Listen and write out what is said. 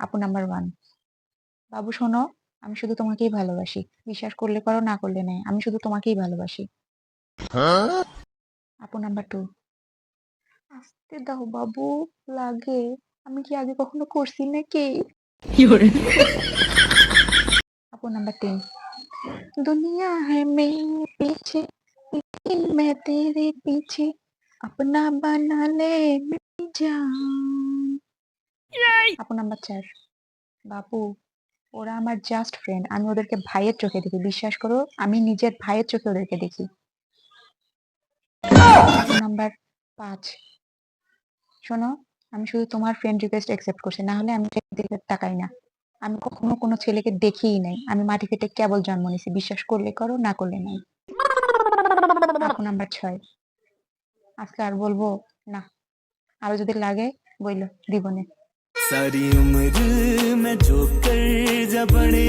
আপু number one বাবু শোনো আমি শুধু তোমাকেই ভালোবাসি বিশ্বাস করলে করো না করলে নেই আমি শুধু তোমাকেই ভালোবাসি আপু নাম্বার টু আসতে দাও বাবু লাগে আমি কি আগে কখনো করছি নাকি আপু নাম্বার তিন दुनिया है मेरे पीछे लेकिन मैं तेरे पीछे अपना बना ले मेरी जान আপু নাম্বার চার। বাবু ওরা আমার জাস্ট ফ্রেন্ড আমি ওদেরকে ভাইয়ের চোখে দেখি। বিশ্বাস করো, আমি নিজের ভাইয়ের চোখে ওদেরকে দেখি। নাম্বার পাঁচ। শোনো, আমি শুধু তোমার ফ্রেন্ড রিকোয়েস্ট অ্যাকসেপ্ট করছি, না হলে আমি দিকে তাকাই না। আমি কখনো কোনো ছেলেকে দেখিই নাই। আমি মাটি ফেটে কেবল জন্ম নিছি বিশ্বাস করলে করো, না করলে নাই। নাম্বার ছয়। আজকে আর বলব, না। আরও যদি লাগে, বইলো দিবনে सारी उम्र मैं जो कर जा बने